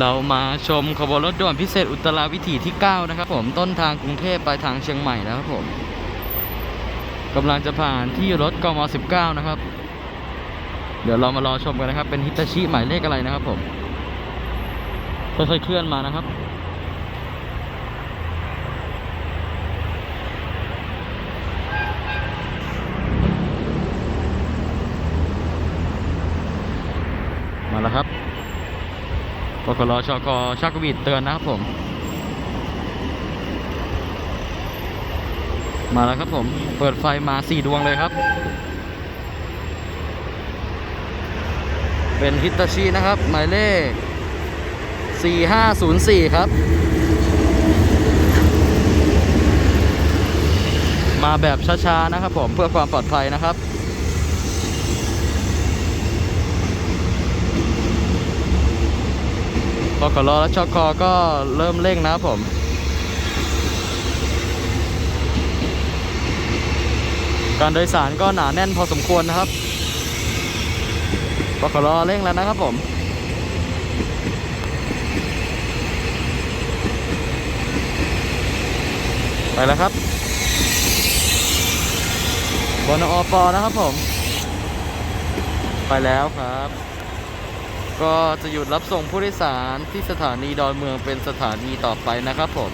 เรามาชมขบวนรถด่วนพิเศษอุตราวิถีที่ 9 นะครับผมต้นทางกรุงเทพปลายทางเชียงใหม่นะครับผมกำลังจะผ่านที่รถกม 19 นะครับ เดี๋ยวเรามารอชมกันนะครับ เป็นฮิตาชิหมายเลขอะไรนะครับผมค่อยๆเคลื่อนมานะครับมาแล้วครับ ปกรชกชักวีดเตือนนะครับผม มาแล้วครับผม เปิดไฟมาสี่ดวงเลยครับ เป็นฮิตาชินะครับ หมายเลข 4504 ครับ มาแบบช้าๆนะครับผมเพื่อความปลอดภัยนะครับ ปกรและชกก็เริ่มเร่งนะครับผมการโดยสารก็หนาแน่นพอสมควรนะครับปกรเร่งแล้วนะครับผม ไปแล้วครับบนอปอนะครับผม ไปแล้วครับ ก็จะหยุดรับส่งผู้โดยสารที่สถานีดอนเมืองเป็นสถานีต่อไปนะครับผม